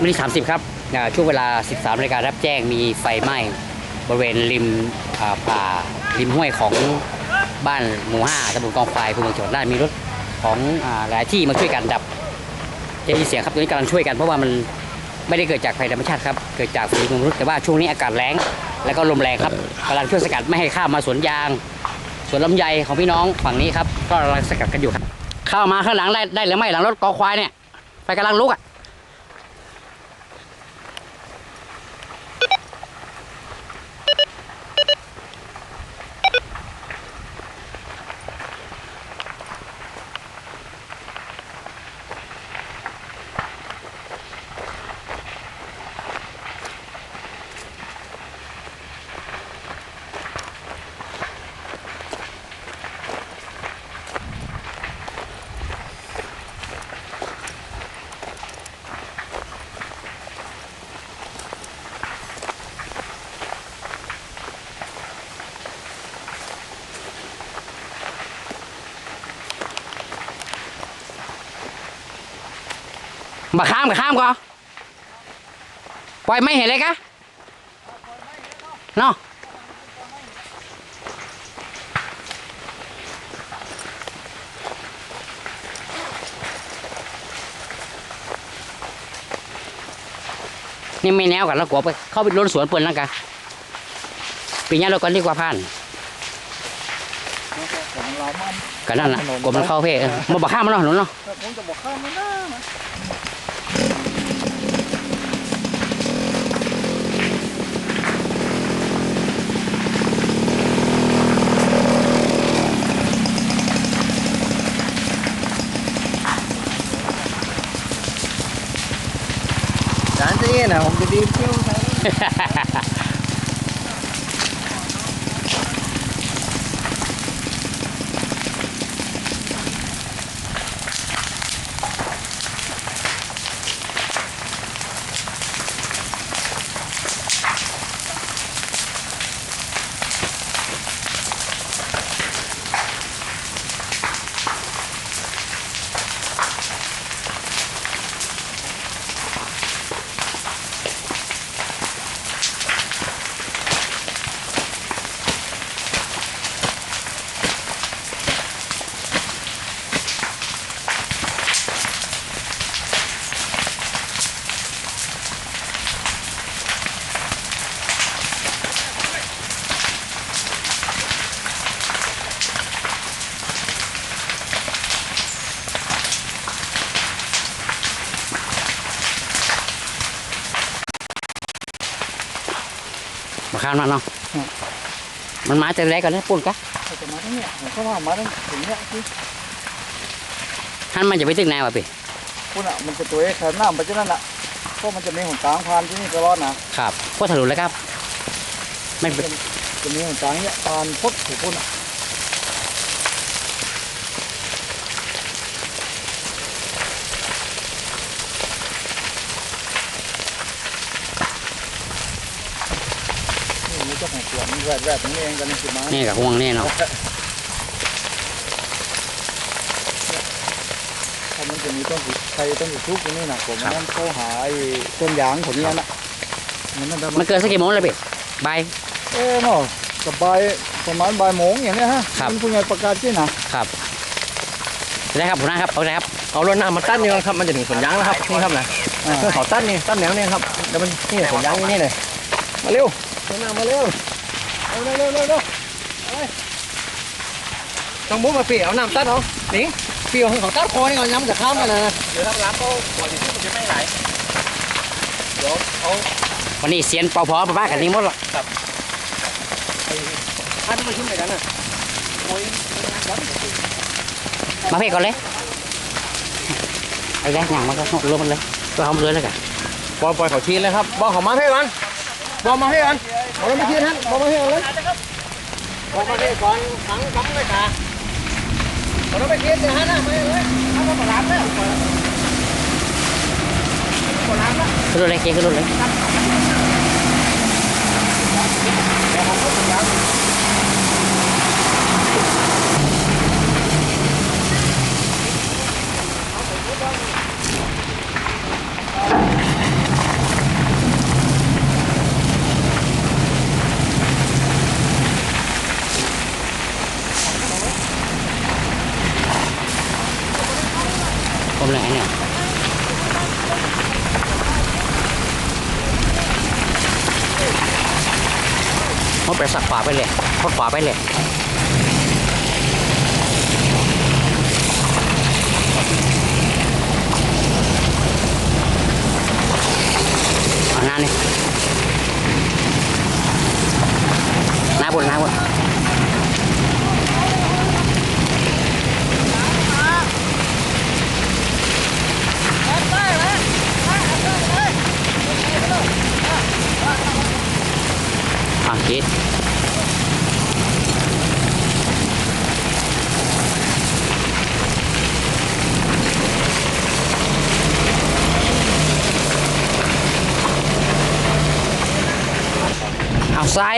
วันที่30 ครับช่วงเวลา 13นาฬิการับแจ้งมีไฟไหม้บริเวณริมป่าริมห้วยของบ้านหมู่5ตำบลกองไฟภูเมืองจังหวัดน่านมีรถของอหลายที่มาช่วยกันดับจะมีเสียงครับตอนนี้กำลังช่วยกันเพราะว่ามันไม่ได้เกิดจากภัยธรรมชาติครับเกิดจากฝีมือมนุษย์แต่ว่าช่วงนี้อากาศแรงแล้วก็ลมแรงครับกำลังช่วยสกัดไม่ให้ข้ามมาสวนยางสวนลำไยของพี่น้องฝั่งนี้ครับก็กำลังสกัดกันอยู่ครับ เข้ามาข้างหลังได้ได้หรือไม่หลังรถกอควายเนี่ยไฟกำลังลุกอะ มาข้ามกับข้ามก็ปล่อยไม่เห็นเลยกะเนาะนี่ไม่แนวกันแล้วกลัวไปเข้าไปล้นสวนเปิดแล้วกันปีนี้เราก็ดีกว่าพันกันนั่นนะกลัวมันเข้าเพศมาบักข้ามมันเนาะหนุนเนาะผมจะบอกข้ามม่ได้นนะ เย็นนะ มจะดีเที่ยวใช่มาข้ามมาเนาะมันมาจากไหนก่อนนะปุ่นกะเขาจะมาที่เนี่ยผมก็ว่ามาตั้งถึงเนี่ยคือท่านมันจะไปตึกไหนวะพี่คุณอะมันจะตัวเองแถวหน้ามันจะนั่นแหละเพราะมันจะมีหนทางผ่านที่นี่ตลอดนะครับพวกถนนเลยครับ ไม่เป็นจะมีหนทางเนี่ยผ่านพดถูกคุณอะ นี่มีเจ้าของสวนแวดแวดนี้เองกันนี่คือมานี่กับห่วงแน่เนาะเพรามันจะมีต้นสีไทยต้นสีทุกตรงนี้นะผมนั่นเขาหาไอ้ต้นยางของนี้น่ะมันเกิดสักกี่โมงเลยพี่บ่ายเอ้เนาะสบายประมาณบ่ายโมงอย่างเนี้ยฮะครับมันผู้ใหญ่ประกาศที่นะครับได้ครับผมนะครับเอาได้ครับเอารถน้ำมาตั้นนี่ครับมันจะถึงสวนยางแล้วครับนี่ครับนะอ่าเพื่อเขาตั้นนี่ตั้นแนวนี่ครับเดี๋ยวมันนี่สวนยางนี่นี่เลยมาเร็วรถน้ำมาเร็ว เร็วเร็วเร็วเร็วต้องบุ้มมาปีเอาน้ำตั้นเอาหนิงปีเอาเขาตั้นคอนี่ก่อนย้ำจะข้ามกันนะเดี๋ยวทำร้านเขาก่อนที่มันจะไม่ไหลเดี๋ยวเอาวันนี้เสียนเป่าพอประบ้ากันนี้หมดหรอกท่านมาชิมหน่อยกันนะมาเพ่ก่อนเลยไอ้แรกอย่างมันก็รวมมันเลยก็เอามาเลยแล้วกันปล่อยปล่อยเขาทีเลยครับบอกเขามาให้กัน บอกมาให้กันบอกมาให้ท่านบอกมาให้กันเลยบอกมาให้ก่อนขังขังไว้ขาบอกมาให้ทีเดี๋ยวฮะนะมาให้เลยทำมาปลาแล้วปลาแล้วขึ้นรถเลยเก๋ขึ้นรถเลย เดี๋ยวผมก็สวนยางดไปสักขวาไปเลยทดขวาไปเลยหน้านี่หน้าบนหน้าบน อะคิดเอาใส่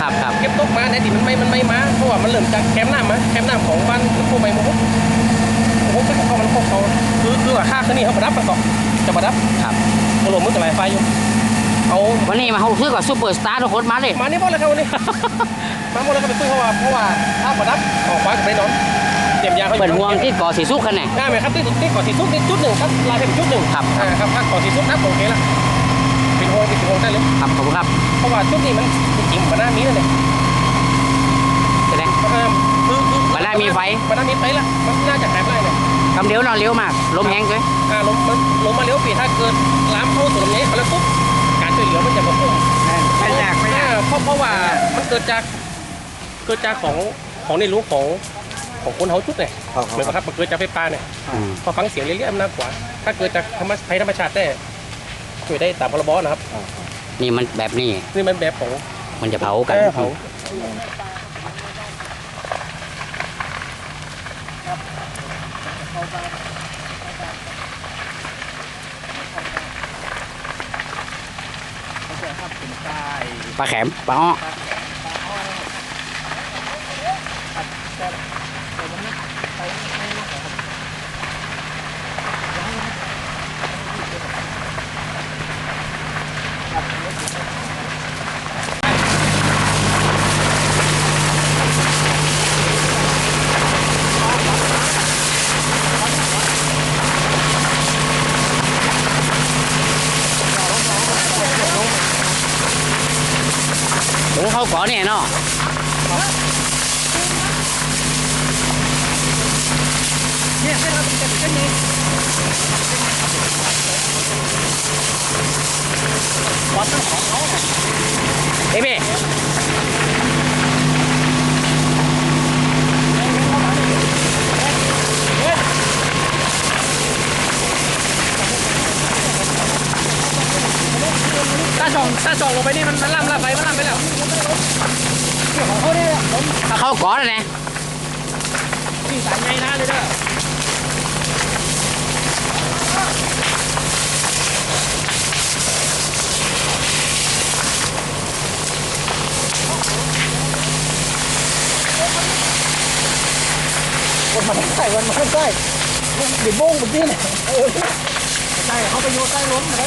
ครับครับ เก็บตกมาใน ดิมันไม่มันไม่มาเพราะว่ามันเริ่มจากแคมป์น้ำมาแคมป์น้ำของบ้านพวกใบมะฮุกมะฮุกเขามันพวกเขาคือคือว่าค่าคืนนี้เขาประดับมันก็จะประดับครับกระโหลกมือกับลายไฟอยู่เอาวันนี้มาเขาซื้อกับซูเปอร์สตาร์ทุกคนมาเลยมานี่หมดเลยครับวันนี้มาหมดแล้วก็ไปซื้อเพราะว่าเพราะว่าถ้าประดับออกมากับได้นอนเตรียมยาเขาเปิดห่วงที่ก่อสีสุกกันแน่ได้ไหมครับที่ที่ก่อสีซุปนี่จุดหนึ่งครับลายเป็นจุดหนึ่งครับอ่าครับถ้าก่อสีซุปนับโอเคละเป็นโฮงเป็นโฮงได้เลยครับขอบคุณครับเพราะว่าจุดนี้มันจริงๆมันน่ามีนั่นเอง เป็นไง มันน่าคือคือ มันน่ามีไฟมันน่ามีไฟละมันน่าจะแคบได้เนี่ยคำเดียวนอนเลี้ยวมากลมแห้งเลยอ่าลมมันลมมาเลี้ยวปีถ้าเกิดล้ำเข้าสู่ตรงนี้แล้วปุ๊บการช่วยเหลือมันจะมาพุ่งไม่ยากไม่ยากอ่เพราะเพราะว่ามันเกิดจากเกิดจากของของในรู้ของของคนเขาจุดเนี่ยครับเหมือนกับครับมันเกิดจากไฟฟ้าเนี่ยอืมพอฟังเสียงเรื่อยๆมันน่ากว่าถ้าเกิดจากธรรมภัยธรรมชาติได้ช่วยได้ตามพรบนะครับนี่มันแบบนี้นี่มันแบบของมันจะเผากันเออเผา ปลาแขมปลาอ้อหมูเขาก่อ เนี่ยเนาะ เอ้ยพี่ถ้าส่องถ้าส่องลงไปนี่มันมันล่ำล่ำไปมันล่ำไปแล้วถ้าเขาก่อแล้วนะวิ่งสายไงนะเลยเด้อคนมาใส่วันมาใส่เดี๋ยวโบ้งแบบนี้เนี่ยเออใช่เขาไปโยนใต้ล้มมาได้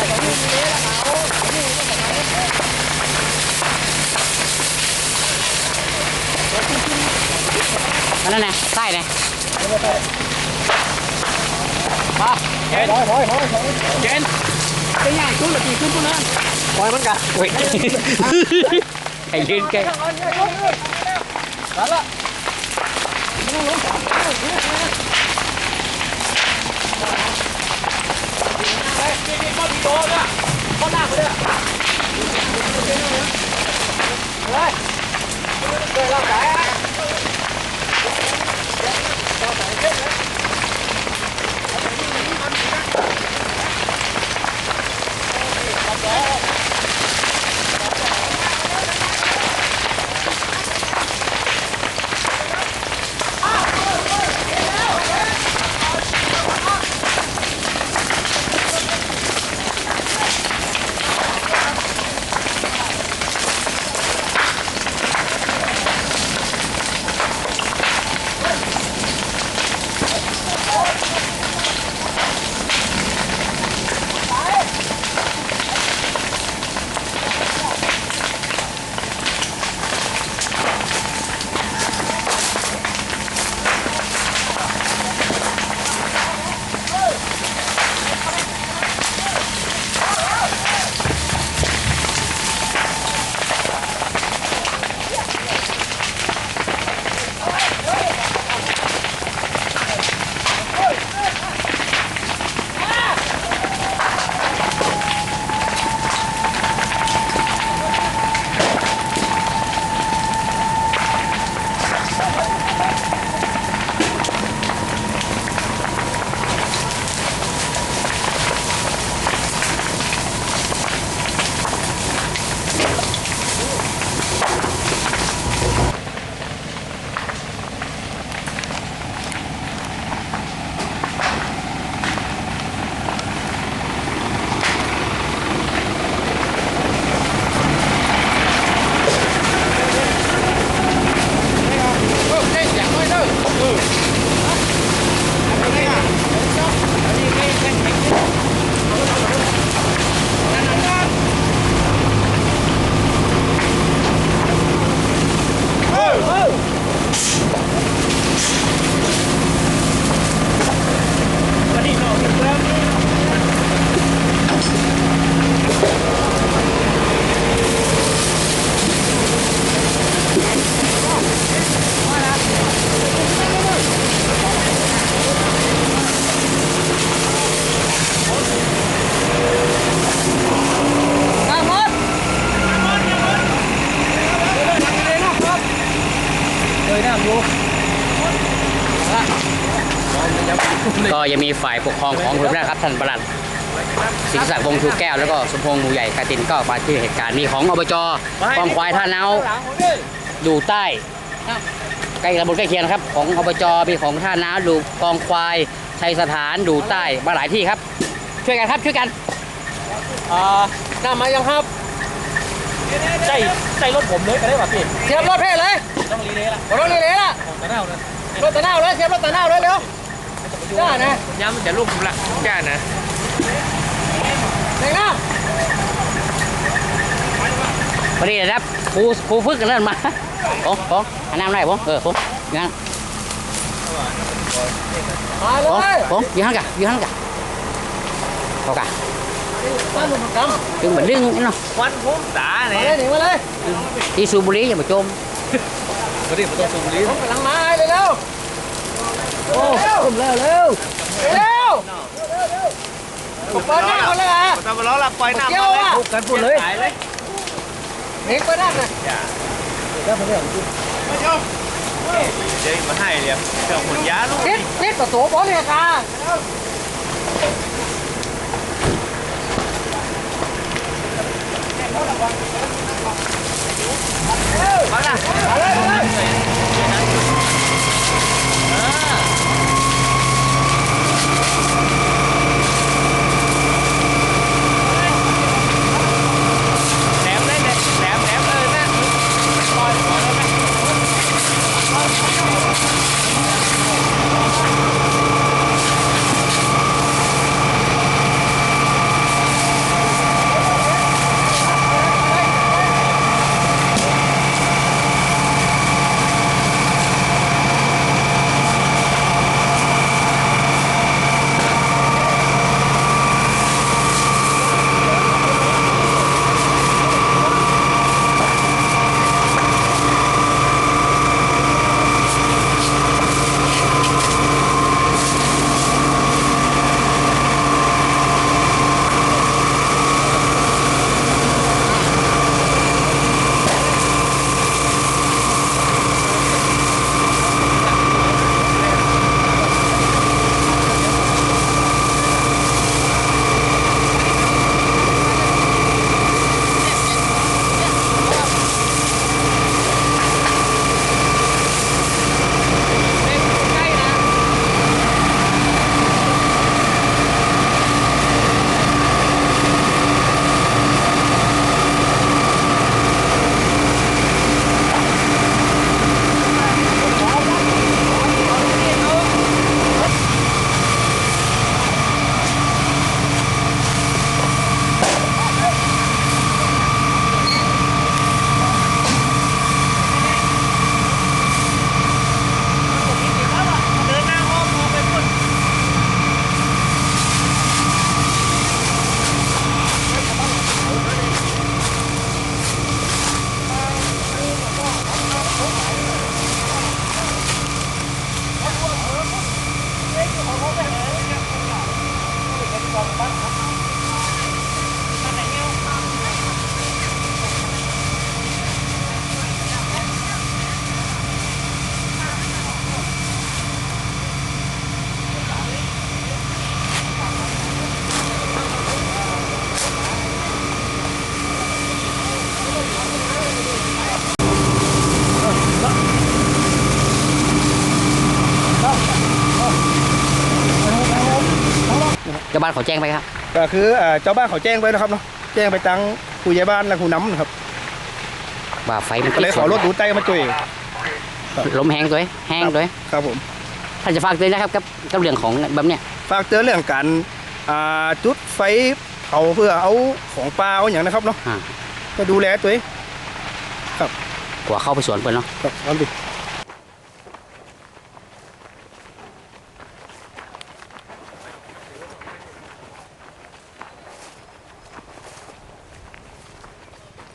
องพี่เขาได้ขึ้นมีสายมาต่อมันเส้นเลยเหรอมันอ้อมมาละมาละเฮ้ยมาละคนฟังไปท่านเขามีเลสรถปีเล็กได้ทำลุ้นลุ้นลุ้นเริ่มง่ายละเอาสายของมีเลสแล้วเขาเขามีก็แบบนั้นอันนั้นไงใต้ไงมาถอยถอยถอยถอยถอยเจนเป็นไงชุดหรือกี่ชุดชุดนั้นปล่อยมัน กันโอ้ยไอ้ยืนแกนั่นละเก็ยังมีฝ่ายปกครองของพื้นที่นะครับท่านประหลัดศิริศักดิ์วงศ์ชูแก้วแล้วก็สมพงษ์หมูใหญ่กาตินก็มาที่เหตุการณ์นี้ของอบจกองควายท่าเนาอยู่ใต้ใกล้ตำบลใกล้เคียงนะครับ ของอบจมีของท่าน้าดูกองควายชัยสถานดูใต้มาหลายที่ครับ ช่วยกันครับช่วยกันอ่าน้ำมายังครับใจใจรถผมเลยก็ได้ป่ะพี่เทียบรถเพ่เลยต้องรีเลย์ละรถนี่เลยล่ะของตะเน่านะรถตะเน่าเลยเทียบรถตะเน่าเลยเร็ว จ้านะย้ำมันจะลูกผมละจ้านะเด็กน้ำพอดีนะครับครูครูฝึกกันเริ่มมาโอ้โหอันน้ำได้ผมเออผมงั้นมาเลผมยผมยืนข้างกันยืนข้างกันเขากันตั้งหนุ่มกดึงเหมือนดึงนี่เนาะควันพุ่มตาำเนี่มายเลยหนีมาเลยที่สูบบุหรี่อย่ามาจมประเดี๋ยวต้องสูบบุหรี่ผมกำลังมาเลยเร็ว โอ้เร็วเร็วเร็วเร็วผมเปิดหน้าเขาเลยอะตำรวจละปล่อยน้ำเกี่ยวอะกันพูดเลยเลยเห็นเปิดหน้าเลยเดี๋ยวมาให้เรียบเจ้าหุ่นยาลูกนิดนิดประตูบอลเนี่ยค่ะมาละมาเลยมาเลยาวบ้านเขาแจ้งไปครับ ก็คือเอ่อเจ้าบ้านเขาแจ้งไปนะครับเนาะแจ้งไปตังผู้ใหญ่บ้านและผู้นำนะครับว่าไฟมันก็เลยขอรถดูใต้มาช่วยลมแห้งด้วยแห้งด้วยครับผมท่านจะฝากเตือนนะครับกับกับเรื่องของแบบเนี้ยฝากเตือนเรื่องการอ่าจุดไฟเผาเพื่อเอาของปลาเอาอย่างนะครับเนาะอ่าก็ดูแลตัวเองกว่าเข้าไปสวนเปิดเนาะครับเอาดิ